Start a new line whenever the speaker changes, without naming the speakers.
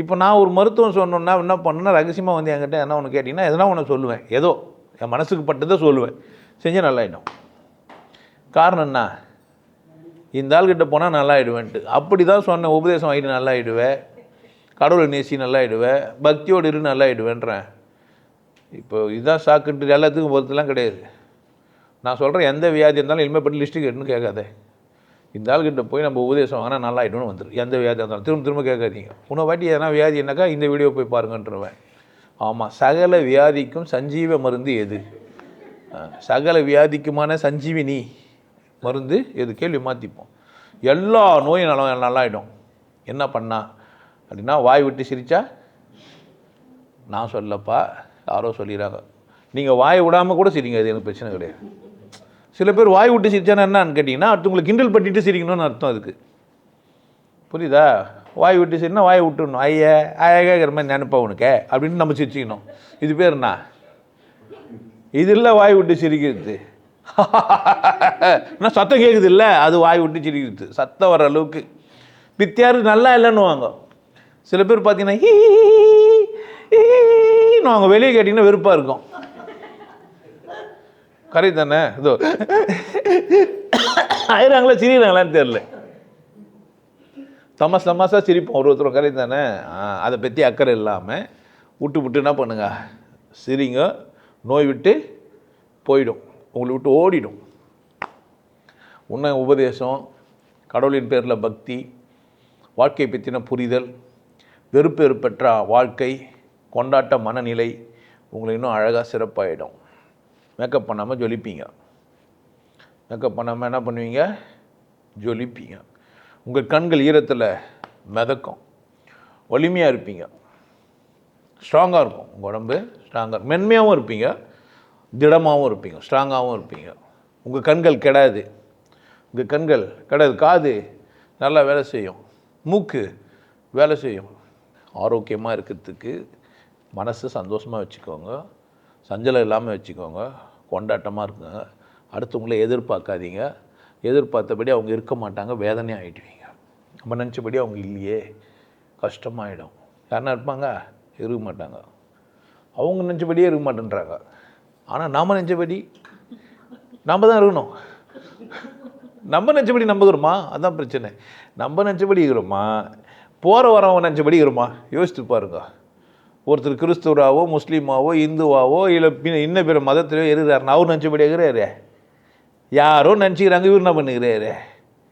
இப்போ நான் ஒரு மருத்துவம் சொன்னோன்னா என்ன பண்ணுன்னா ரகசியமாக வந்து என்கிட்ட என்ன ஒன்று கேட்டிங்கன்னா எதனா ஒன்று சொல்லுவேன். ஏதோ என் மனசுக்கு பட்டதை சொல்லுவேன். செஞ்சு நல்லாயிடும். காரணம் என்ன? இந்த ஆள்கிட்ட போனால் நல்லாயிடுவேன்ட்டு. அப்படி தான் சொன்ன உபதேசம் ஆகிட்டு நல்லாயிடுவேன் கடவுளை நேசி நல்லாயிடுவேன் பக்தியோடு இரு நல்லாயிடுவேன்றேன். இப்போ இதுதான் சாக்குன்ட்டு எல்லாத்துக்கும் பொறுத்துலாம் கிடையாது. நான் சொல்கிறேன் எந்த வியாதி இருந்தாலும் இனிமேல் பற்றி லிஸ்ட்டு கேட்டுன்னு கேட்காதே. இந்த ஆள்கிட்ட போய் நம்ம உபதேசம் வாங்கினா நல்லா ஆகிடும்னு வந்துடும் எந்த வியாதியாக இருந்தாலும் திரும்ப திரும்ப கேட்காதீங்க. உன்னை வாட்டி எதனா வியாதி என்னக்கா இந்த வீடியோ போய் பாருங்கன்றவன். ஆமாம் சகல வியாதிக்கும் சஞ்சீவ மருந்து எது? சகல வியாதிக்குமான சஞ்சீவினி மருந்து எது? கேள்வி மாற்றிப்போம் எல்லா நோயும் நல்லா நல்லாயிடும். என்ன பண்ணா? அப்படின்னா வாய் விட்டு சிரித்தா நான் சொல்லப்பா யாரோ சொல்லிடுறாங்க. நீங்கள் வாய் விடாமல் கூட சிரிங்க அது எனக்கு பிரச்சனை கிடையாது. சில பேர் வாய் விட்டு சிரிச்சானா என்னன்னு கேட்டிங்கன்னா அடுத்தவங்களை கிண்டல் பண்ணிட்டு சிரிக்கணும்னு அர்த்தம் அதுக்கு புரியுதா வாய் விட்டு சரினா வாய் விட்டுடணும் ஐய ஐயா மாதிரி நினைப்பா உனக்கு அப்படின்னு நம்ம சிரிச்சிக்கணும் இது பேர் என்ன இது இல்லை வாய் விட்டு சிரிக்கிறது என்ன சத்தம் கேட்குது இல்லை அது வாய் விட்டு சிரிக்கிறது சத்தம் வர அளவுக்கு பித்தியாரு நல்லா இல்லைன்னு வாங்க சில பேர் பார்த்தீங்கன்னா ஹீ அவங்க வெளியே கேட்டிங்கன்னா வெறுப்பாக இருக்கும் கரை தானே இதோ. ஆயிராங்களா சிரிக்கிறாங்களான்னு தெரில தமாஸ் தமாஸாக சிரிப்போம். ஒரு ஒருத்தரும் கரை தானே ஆ, அதை பற்றி அக்கறை இல்லாமல் விட்டு விட்டு என்ன பண்ணுங்க? சிரிங்க. நோய் விட்டு போயிடும். உங்களை விட்டு ஓடிடும். உன்ன உபதேசம் கடவுளின் பேரில் பக்தி வாழ்க்கை பற்றின புரிதல் வெறுப்பெறுப்பற்ற வாழ்க்கை கொண்டாட்ட மனநிலை உங்களை இன்னும் அழகாக சிறப்பாகிடும் மேக்கப் பண்ணாமல் ஜொலிப்பீங்க. மேக்கப் பண்ணாமல் என்ன பண்ணுவீங்க? ஜொலிப்பீங்க. உங்கள் கண்கள் ஈரத்தில் மிதக்கும். வலிமையாக இருப்பீங்க. ஸ்ட்ராங்காக இருக்கும். உங்கள் உடம்பு ஸ்ட்ராங்காக மென்மையாகவும் இருப்பீங்க. திடமாகவும் இருப்பீங்க. ஸ்ட்ராங்காகவும் இருப்பீங்க. உங்கள் கண்கள் கெடாது. உங்கள் கண்கள் கெடாது. காது நல்லா வேலை செய்யும். மூக்கு வேலை செய்யும். ஆரோக்கியமாக இருக்கிறதுக்கு மனசு சந்தோஷமாக வச்சுக்கோங்க. சஞ்சலம் இல்லாமல் வச்சுக்கோங்க. கொண்டாட்டமாக இருக்குங்க. அடுத்தவங்கள எதிர்பார்க்காதீங்க. எதிர்பார்த்தபடி அவங்க இருக்க மாட்டாங்க. வேதனை ஆகிடுவீங்க நம்ம நினச்சபடி அவங்க இல்லையே. கஷ்டமாயிடும். யாருன்னா இருப்பாங்க? இருக்க மாட்டாங்க. அவங்க நினச்சபடியே இருக்க மாட்டேன்றாங்க. ஆனால் நாம் நினச்சபடி நம்ம தான் இருக்கணும். நம்ம நினச்சபடி நம்புகிறோமா அதான் பிரச்சனை. நம்ம நினச்சபடி இருக்கிறோமா போகிற வரவன் நினச்சபடி இருக்கிறோமா யோசித்து பாருங்க. ஒருத்தர் கிறிஸ்துவராவோ முஸ்லீமாவோ இந்துவாவோ இல்லை இன்ன பிற மதத்திலையோ இருக்கிறாருன்னு அவர் நினச்சபடி யாரோ நினச்சிக்கிறாங்க இவர் என்ன பண்ணுகிறாரு?